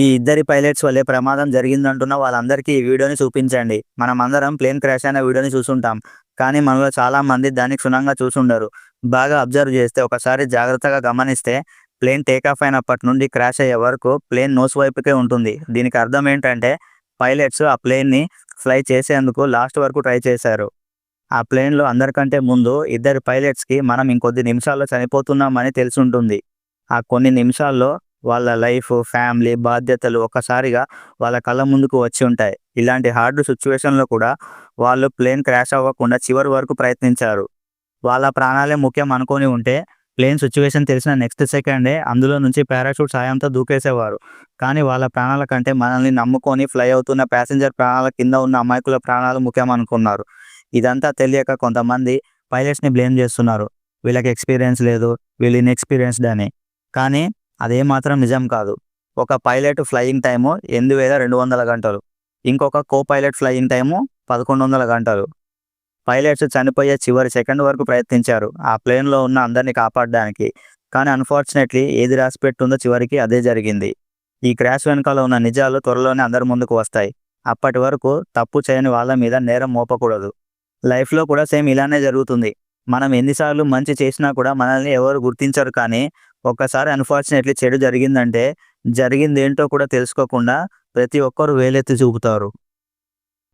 ఈ ఇద్దరి పైలట్స్ వల్లే ప్రమాదం జరిగిందంటున్న వాళ్ళందరికీ ఈ వీడియోని చూపించండి. మనం అందరం ప్లేన్ క్రాష్ అయిన వీడియోని చూసుంటాం. కానీ మనలో చాలా మంది దాన్ని క్షుణ్ణంగా చూసుండరు. బాగా అబ్జర్వ్ చేస్తే ఒకసారి జాగ్రత్తగా గమనిస్తే ప్లేన్ టేక్ ఆఫ్ అయినప్పటి నుండి క్రాష్ అయ్యే వరకు ప్లేన్ నోస్ వైపుకే ఉంటుంది. దీనికి అర్థం ఏంటంటే పైలట్స్ ఆ ప్లేన్ని ఫ్లై చేసేందుకు లాస్ట్ వరకు ట్రై చేశారు. ఆ ప్లేన్లో అందరికంటే ముందు ఇద్దరు పైలట్స్కి మనం ఇంకొద్ది నిమిషాల్లో చనిపోతున్నామని తెలిసి ఉంటుంది. ఆ కొన్ని నిమిషాల్లో వాళ్ళ లైఫ్ ఫ్యామిలీ బాధ్యతలు ఒక్కసారిగా వాళ్ళ కళ్ళ ముందుకు వచ్చి ఉంటాయి. ఇలాంటి హార్డ్ సిచ్యువేషన్లో కూడా వాళ్ళు ప్లేన్ క్రాష్ అవ్వకుండా చివరి వరకు ప్రయత్నించారు. వాళ్ళ ప్రాణాలే ముఖ్యం అనుకొని ఉంటే ప్లేన్ సిచ్యువేషన్ తెలిసిన నెక్స్ట్ సెకండే అందులో నుంచి పారాషూట్ సాయంతో దూకేసేవారు. కానీ వాళ్ళ ప్రాణాల కంటే మనల్ని నమ్ముకొని ఫ్లై అవుతున్న ప్యాసింజర్ ప్రాణాల కింద ఉన్న అమాయకుల ప్రాణాలు ముఖ్యం అనుకున్నారు. ఇదంతా తెలియక కొంతమంది పైలట్స్ని బ్లేమ్ చేస్తున్నారు. వీళ్ళకి ఎక్స్పీరియన్స్ లేదు వీళ్ళు ఇన్ఎక్స్పీరియన్స్డ్ అని. కానీ అదే మాత్రం నిజం కాదు. ఒక పైలట్ ఫ్లయింగ్ టైము ఎనిమిది వేల రెండు వందల గంటలు. ఇంకొక కో పైలట్ ఫ్లయింగ్ టైము పదకొండు వందల గంటలు. పైలట్స్ చనిపోయే చివరి సెకండ్ వరకు ప్రయత్నించారు ఆ ప్లేన్లో ఉన్న అందరినీ కాపాడడానికి. కానీ అన్ఫార్చునేట్లీ ఏది రాసి పెట్టుందో చివరికి అదే జరిగింది. ఈ క్రాష్ వెనుకలో ఉన్న నిజాలు త్వరలోనే అందరి ముందుకు వస్తాయి. అప్పటి వరకు తప్పు చేయని వాళ్ళ మీద నేరం మోపకూడదు. లైఫ్లో కూడా సేమ్ ఇలానే జరుగుతుంది. మనం ఎన్నిసార్లు మంచి చేసినా కూడా మనల్ని ఎవరు గుర్తించరు కానీ ఒక్కసారి అన్ఫార్చునేట్లీ చెడు జరిగిందంటే జరిగింది ఏంటో కూడా తెలుసుకోకుండా ప్రతి ఒక్కరు వేలెత్తి చూపుతారు.